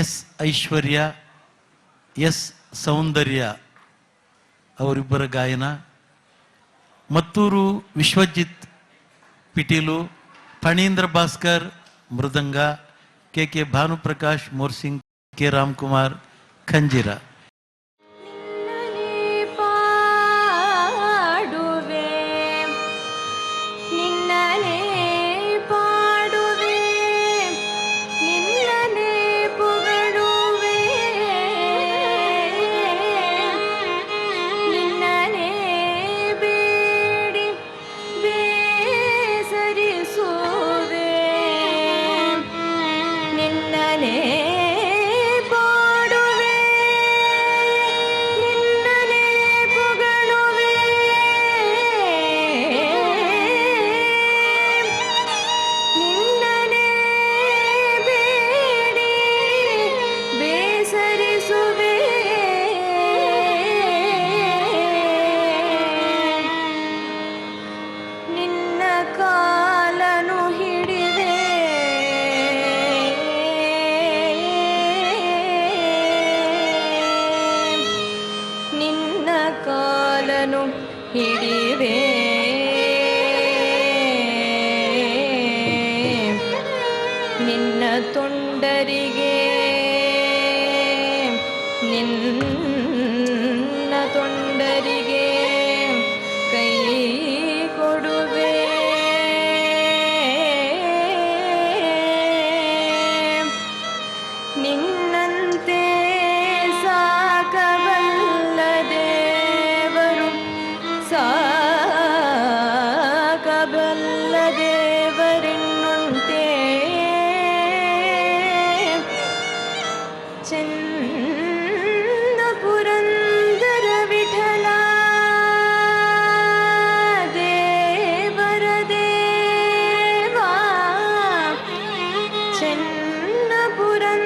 S ಐಶ್ವರ್ಯ, S ಸೌಂದರ್ಯ ಅವರಿಬ್ಬರ ಗಾಯನ, ಮತ್ತೂರು ವಿಶ್ವಜಿತ್ ಪಿಟೀಲು, ಫಣೀಂದ್ರ ಭಾಸ್ಕರ್ ಮೃದಂಗ, ಕೆ ಕೆ ಭಾನುಪ್ರಕಾಶ್ ಮೋರ್ಸಿಂಗ್, ಕೆ ರಾಮ್ಕುಮಾರ್, ಖಂಜಿರ. ತೊಂಡರಿಗೆ ನಿನ್ನ ತೊಂಡರಿಗೆ चिन्नपुरन्